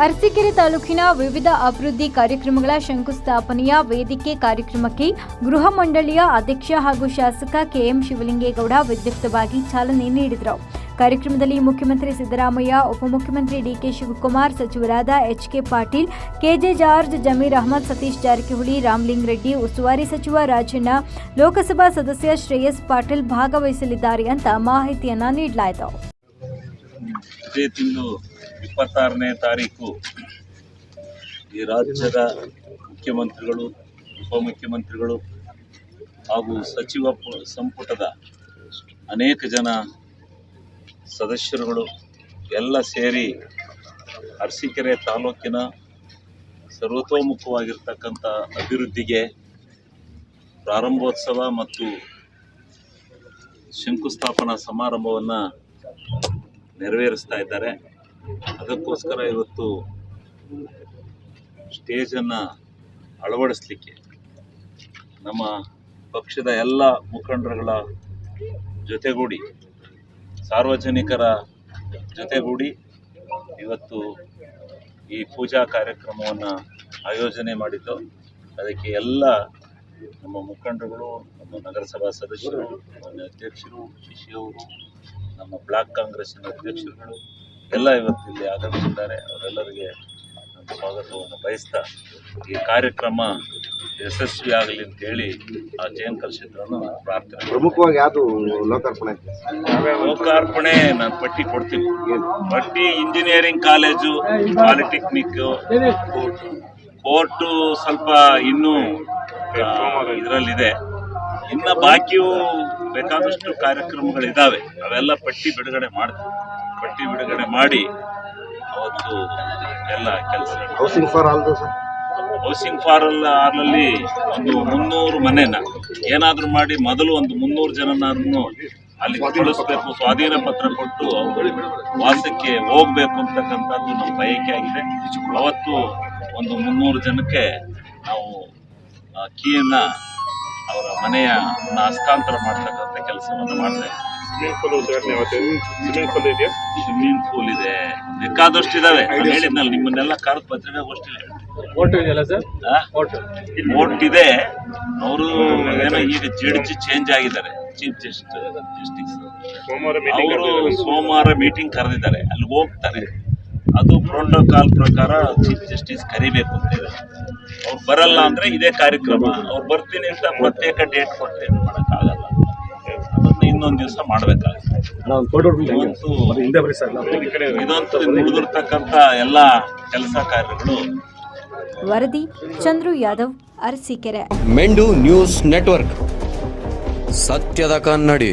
ಅರಸೀಕೆರೆ ತಾಲೂಕಿನ ವಿವಿಧ ಅಭಿವೃದ್ಧಿ ಕಾರ್ಯಕ್ರಮಗಳ ಶಂಕುಸ್ಥಾಪನೆಯ ವೇದಿಕೆ ಕಾರ್ಯಕ್ರಮಕ್ಕೆ ಗೃಹ ಮಂಡಳಿಯ ಅಧ್ಯಕ್ಷ ಹಾಗೂ ಶಾಸಕ ಕೆಎಂ ಶಿವಲಿಂಗೇಗೌಡ ವಿದ್ಯುಕ್ತವಾಗಿ ಚಾಲನೆ ನೀಡಿದರು. ಕಾರ್ಯಕ್ರಮದಲ್ಲಿ ಮುಖ್ಯಮಂತ್ರಿ ಸಿದ್ದರಾಮಯ್ಯ, ಉಪಮುಖ್ಯಮಂತ್ರಿ ಡಿಕೆ ಶಿವಕುಮಾರ್, ಸಚಿವರಾದ HK Patil, KJ George, Zameer Ahmed, Satish Jarkiholi, Ramaling Reddy, ಉಸ್ತುವಾರಿ ಸಚಿವ ರಾಜಣ್ಣ, ಲೋಕಸಭಾ ಸದಸ್ಯ ಶ್ರೇಯಸ್ ಪಾಟೀಲ್ ಭಾಗವಹಿಸಲಿದ್ದಾರೆ ಅಂತ ಮಾಹಿತಿಯನ್ನ ನೀಡಲಾಯಿತು. ಇಪ್ಪತ್ತಾರನೇ ತಾರೀಕು ಈ ರಾಜ್ಯದ ಮುಖ್ಯಮಂತ್ರಿಗಳು, ಉಪಮುಖ್ಯಮಂತ್ರಿಗಳು ಹಾಗೂ ಸಚಿವ ಸಂಪುಟದ ಅನೇಕ ಜನ ಸದಸ್ಯರುಗಳು ಎಲ್ಲ ಸೇರಿ ಅರಸೀಕೆರೆ ತಾಲೂಕಿನ ಸರ್ವತೋಮುಖವಾಗಿರ್ತಕ್ಕಂಥ ಅಭಿವೃದ್ಧಿಗೆ ಪ್ರಾರಂಭೋತ್ಸವ ಮತ್ತು ಶಂಕುಸ್ಥಾಪನಾ ಸಮಾರಂಭವನ್ನು ನೆರವೇರಿಸ್ತಾ ಇದ್ದಾರೆ. ಅದಕ್ಕೋಸ್ಕರ ಇವತ್ತು ಸ್ಟೇಜನ್ನು ಅಳವಡಿಸ್ಲಿಕ್ಕೆ ನಮ್ಮ ಪಕ್ಷದ ಎಲ್ಲ ಮುಖಂಡರುಗಳ ಜೊತೆಗೂಡಿ, ಸಾರ್ವಜನಿಕರ ಜೊತೆಗೂಡಿ ಇವತ್ತು ಈ ಪೂಜಾ ಕಾರ್ಯಕ್ರಮವನ್ನು ಆಯೋಜನೆ ಮಾಡಿದ್ದು. ಅದಕ್ಕೆ ಎಲ್ಲ ನಮ್ಮ ಮುಖಂಡರುಗಳು, ನಮ್ಮ ನಗರಸಭಾ ಸದಸ್ಯರು, ನಮ್ಮ ಅಧ್ಯಕ್ಷರು ಶಿಶಿಯವರು ನಮ್ಮ ಬ್ಲಾಕ್ ಕಾಂಗ್ರೆಸ್ನ ಅಧ್ಯಕ್ಷರುಗಳು ಎಲ್ಲ ಇವತ್ತು ಇಲ್ಲಿ ಆಗಮಿಸಿದ್ದಾರೆ. ಅವರೆಲ್ಲರಿಗೆ ನಮ್ಮ ಸ್ವಾಗತವನ್ನು ಬಯಸ್ತಾ ಈ ಕಾರ್ಯಕ್ರಮ ಯಶಸ್ವಿ ಆಗಲಿ ಅಂತೇಳಿ ಆ ಜಯನ್ ಕಲಿಸಿದ್ರನ್ನು ಪ್ರಾರ್ಥನೆ. ಪ್ರಮುಖವಾಗಿ ಯಾವುದು ಲೋಕಾರ್ಪಣೆ? ಲೋಕಾರ್ಪಣೆ ನಾನು ಪಟ್ಟಿ ಕೊಡ್ತೀನಿ. ಪಟ್ಟಿ ಇಂಜಿನಿಯರಿಂಗ್ ಕಾಲೇಜು ಪಾಲಿಟೆಕ್ನಿಕ್ ಕೋರ್ಟು ಸ್ವಲ್ಪ ಇನ್ನೂ ಇದರಲ್ಲಿದೆ. ಇನ್ನು ಬಾಕಿಯೂ ಬೇಕಾದಷ್ಟು ಕಾರ್ಯಕ್ರಮಗಳಿದ್ದಾವೆ ಅವೆಲ್ಲ ಪಟ್ಟಿ ಬಿಡುಗಡೆ ಮಾಡ್ತೀವಿ. ಪಟ್ಟಿ ಬಿಡುಗಡೆ ಮಾಡಿ ಅವತ್ತು ಎಲ್ಲ ಕೆಲಸ housing for all housing for ಆರ್ಲಲ್ಲಿ ಒಂದು ಮುನ್ನೂರು ಮನೆನ ಏನಾದರೂ ಮಾಡಿ ಮೊದಲು ಒಂದು ಮುನ್ನೂರು ಜನನಾದ್ರು ಅಲ್ಲಿ ಕಳಿಸ್ಬೇಕು ಸ್ವಾಧೀನ ಪತ್ರ ಕೊಟ್ಟು ಅವರು ವಾಸಕ್ಕೆ ಹೋಗ್ಬೇಕು ಅಂತಕ್ಕಂಥದ್ದು ನಮ್ಮ ಬಯಕೆ ಆಗಿದೆ. ಅವತ್ತು ಒಂದು ಮುನ್ನೂರು ಜನಕ್ಕೆ ನಾವು ಕೀಯನ್ನ ಅವರ ಮನೆಯ ಹಸ್ತಾಂತರ ಮಾಡ್ತಕ್ಕಂಥ ಕೆಲಸವನ್ನು ಮಾಡ್ತಾ ಸ್ವಿಮ್ಮಿಂಗ್ ಪೂಲ್ ಇದೆ. ಬೇಕಾದಷ್ಟು ಇದಾವೆ. ಹೇಳಿದ್ನಲ್ಲ ನಿಮ್ಮನ್ನೆಲ್ಲ ಕರೆದು ಪತ್ರಿಕಾಗೋಷ್ಠಿ ಓಟು ಇದೆಯಲ್ಲ ಸರ್ ಓಟು ಇದೆ. ಅವರು ಏನೋ ಈಗ ಜಡ್ಜ್ ಚೇಂಜ್ ಆಗಿದ್ದಾರೆ. ಚೀಫ್ ಜಸ್ಟಿಸ್ ಜಸ್ಟಿಸ್ ಅವರು ಸೋಮವಾರ ಮೀಟಿಂಗ್ ಕರೆದಿದ್ದಾರೆ. ಅಲ್ಲಿ ಹೋಗ್ತಾರೆ. ಅದು ಪ್ರೋಟೋಕಾಲ್ ಪ್ರಕಾರ ಚೀಫ್ ಜಸ್ಟಿಸ್ ಕರಿಬೇಕು ಅಂತ ಇದೆ. ಅವ್ರು ಬರಲ್ಲ ಅಂದ್ರೆ ಇದೇ ಕಾರ್ಯಕ್ರಮ. ಅವ್ರು ಬರ್ತೀನಿ ಅಂತ ಪ್ರತ್ಯೇಕ ಡೇಟ್ ಕೊಟ್ಟರೆ ಏನು ಮಾಡೋಕ್ಕಾಗಲ್ಲ. ಅದನ್ನ ಇನ್ನೊಂದು ದಿವಸ ಮಾಡಬೇಕಾಗುತ್ತೆ. ಇದಂತೂ ಉಳಿದಿರ್ತಕ್ಕಂಥ ಎಲ್ಲ ಕೆಲಸ ಕಾರ್ಯಗಳು. ವರದಿ ಚಂದ್ರು ಯಾದವ್ ಅರಸೀಕೆರೆ. ಮೆಂಡು ನ್ಯೂಸ್ ನೆಟ್ವರ್ಕ್. ಸತ್ಯದ ಕನ್ನಡಿ.